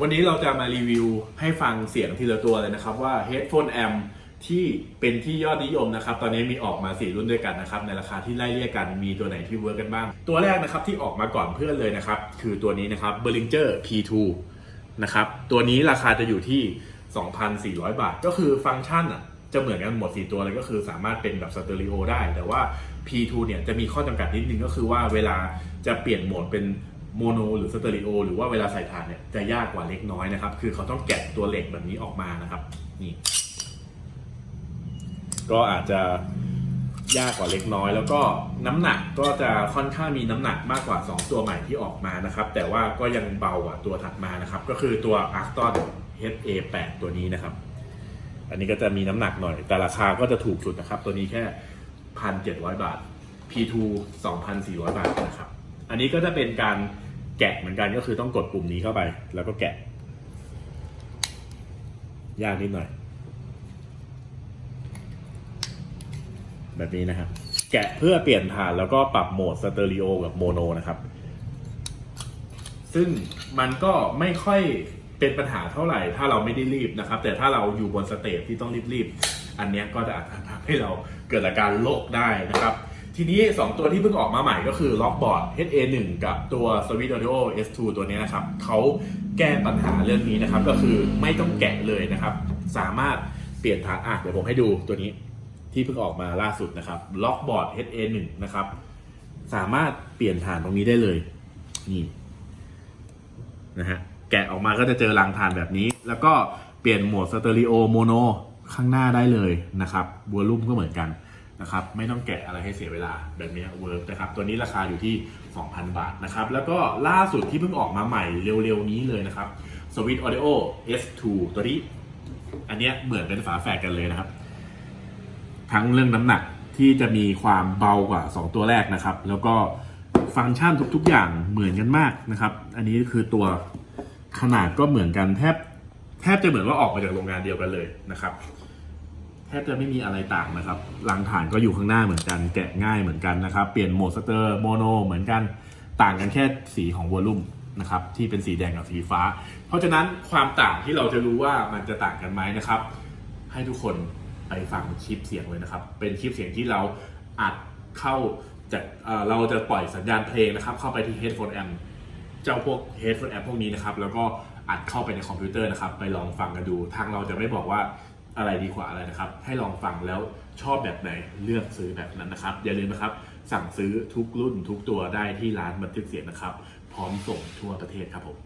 วันนี้เราจะมารีวิวให้ฟังเสียงทีละตัวเลยนะครับว่า Headphone Amp ที่เป็นที่ยอดนิยมนะครับ ตอนนี้มีออกมา 4 รุ่นด้วยกันนะครับ ในราคาที่ไล่เรียกกันมีตัวไหนที่เวิร์กกันบ้าง ตัวแรกนะครับที่ออกมาก่อนเพื่อนเลยนะครับ คือตัวนี้นะครับ Behringer P2 นะครับ ตัวนี้ราคาจะอยู่ที่ 2,400 บาท ก็คือฟังก์ชันอะจะเหมือนกันหมด 4 ตัวเลยก็คือสามารถเป็นแบบสเตอริโอได้ แต่ว่า P2 เนี่ยจะมีข้อจำกัดนิดนึงก็คือว่าเวลาจะเปลี่ยนโหมดเป็น โมโนหรือสเตอริโอหรือว่าเวลาใส่ถ่านเนี่ยจะยากกว่าเล็กน้อยนะครับ คือเขาต้องแกะตัวเหล็กแบบนี้ออกมานะครับ นี่ ก็อาจจะยากกว่าเล็กน้อย แล้วก็น้ำหนักก็จะค่อนข้างมีน้ำหนักมากกว่า 2 ตัวใหม่ที่ออกมานะครับ แต่ว่าก็ยังเบากว่าตัวถัดมานะครับ ก็คือตัว a r t o n HA8 ตัวนี้นะครับ อันนี้ก็จะมีน้ำหนักหน่อย แต่ราคาก็จะถูกสุดนะครับ ตัวนี้แค่พันเจ็ดร้อยบาท P2 สองพันสี่ร้อยบาทนะครับ อันนี้ก็จะเป็นการ แกะเหมือนกันก็คือต้องกดปุ่มนี้เข้าไป แล้วก็แกะ ยากนิดหน่อย แบบนี้นะครับ แกะเพื่อเปลี่ยนฐานแล้วก็ปรับโหมดสเตอริโอกับโมโนนะครับ ซึ่งมันก็ไม่ค่อยเป็นปัญหาเท่าไหร่ ถ้าเราไม่ได้รีบนะครับ แต่ถ้าเราอยู่บนสเตจที่ต้องรีบๆอันนี้ก็จะอาจจะทำให้เราเกิดอาการโลกได้นะครับ ทีนี้ 2 ตัวที่เพิ่งออกมาใหม่ก็คือล็อกบอร์ด HA1 กับตัว Sweet Audio S2 ตัวนี้นะครับเขาแก้ปัญหาเรื่องนี้นะครับ ก็คือไม่ต้องแกะเลยนะครับ สามารถเปลี่ยนฐานอะเดี๋ยวผมให้ดูตัวนี้ที่เพิ่งออกมาล่าสุดนะครับล็อกบอร์ด HA1 นะครับ สามารถเปลี่ยนฐานตรงนี้ได้เลย นี่นะฮะแกะออกมาก็จะเจอรังฐานแบบนี้ แล้วก็เปลี่ยนโหมดสเตอริโอโมโนข้างหน้าได้เลยนะครับวอลลุ่มก็เหมือนกัน นะครับไม่ต้องแกะอะไรให้เสียเวลาแบบนี้เวิร์กนะครับตัวนี้ราคาอยู่ที่ 2,000 บาทนะครับแล้วก็ล่าสุดที่เพิ่งออกมาใหม่เร็วๆนี้เลยนะครับ Sweet Audio S2 ตัวนี้ อันเนี้ยเหมือนเป็นฝาแฝดกันเลยนะครับ ทั้งเรื่องน้ำหนักที่จะมีความเบากว่า 2 ตัวแรกนะครับ แล้วก็ฟังก์ชันทุกๆอย่างเหมือนกันมากนะครับ อันนี้คือตัวขนาดก็เหมือนกันแทบแทบจะเหมือนว่าออกมาจากโรงงานเดียวกันเลยนะครับ ทบจะไม่มีอะไรต่างนะครับรังฐานก็อยู่ข้างหน้าเหมือนกัน แกะง่ายเหมือนกันนะครับ เปลี่ยนโหมดสเตอร์โมโนเหมือนกัน ต่างกันแค่สีของวอลลุ่มนะครับที่เป็นสีแดงกับสีฟ้า เพราะฉะนั้นความต่างที่เราจะรู้ว่ามันจะต่างกันไหมนะครับ ให้ทุกคนไปฟังคลิปเสียงเลยนะครับ เป็นคลิปเสียงที่เราอัดเข้าจากเอ่อเราจะปล่อยสัญญาณเพลงนะครับ เข้าไปที่ headphone amp เจ้าพวก headphone amp พวกนี้นะครับ แล้วก็อัดเข้าไปในคอมพิวเตอร์นะครับ ไปลองฟังกันดู ทางเราจะไม่บอกว่า อะไรดีกว่าอะไรนะครับ ให้ลองฟังแล้วชอบแบบไหนเลือกซื้อแบบนั้นนะครับ อย่าลืมนะครับ สั่งซื้อทุกรุ่นทุกตัวได้ที่ร้านบันทึกเสียงนะครับ พร้อมส่งทั่วประเทศครับผม